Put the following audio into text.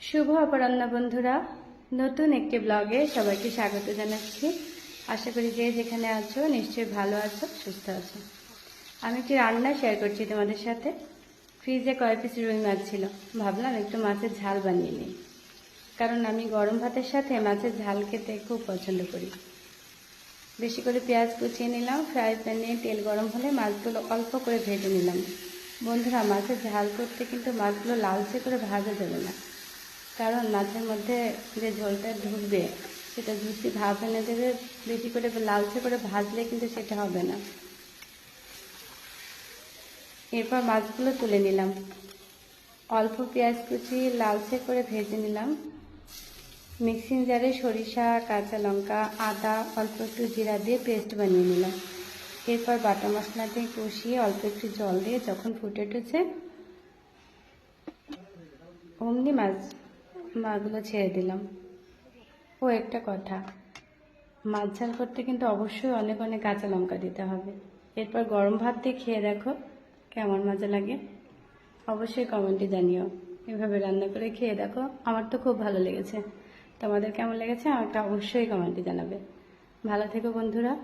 শুভ অপরাহ্ন বন্ধুরা। নতুন একটি ব্লগে সবাইকে স্বাগত জানাচ্ছি। আশা করি যে যেখানে আছো নিশ্চয়ই ভালো আছো, সুস্থ আছো। আমি একটি রান্না শেয়ার করছি তোমাদের সাথে। ফ্রিজে কয় পিস রুই মাছ ছিল। ভাবলাম একটু মাছের ঝাল বানিয়ে নিই। কারণ আমি গরম ভাতের সাথে মাছের ঝাল খেতে খুব পছন্দ করি। বেশি করে পেঁয়াজ কুচিয়ে নিলাম ফ্রাই প্যানে তেল গরম হলে মাছগুলো অল্প করে ভেজে নিলাম। বন্ধুরা, মাছের ঝাল করতে কিন্তু মাছগুলো লালচে করে ভাজা যাবে না। কারণ মাছের মধ্যে যে ঝোলটা ঢুকবে, সেটা জুসি ভাব এনে দেবে, বেশি করে লালচে করে ভাজলে কিন্তু সেটা হবে না। এরপর মাছগুলো তুলে নিলাম। অল্প পেঁয়াজ কুচি লালচে করে ভেজে নিলাম। মিক্সিং জারে সরিষা, কাঁচা লঙ্কা, আদা, অল্প একটু জিরা দিয়ে পেস্ট বানিয়ে নিলাম। এরপর বাটা মশলা দিয়ে কষিয়ে অল্প একটু জল দিয়ে যখন ফুটে উঠেছে, অমনি মাছ মাছগুলো ছেড়ে দিলাম। ও, একটা কথা। মাছ ঝাল করতে কিন্তু অবশ্যই অনেক অনেক কাঁচা লঙ্কা দিতে হবে। এরপর গরম ভাত দিয়ে খেয়ে দেখো কেমন মজা লাগে। অবশ্যই কমেন্টে জানিও। এভাবে রান্না করে খেয়ে দেখো, আমার তো খুব ভালো লেগেছে। তোমাদের কেমন লেগেছে আমাকে অবশ্যই কমেন্টে জানাবে। ভালো থেকো বন্ধুরা।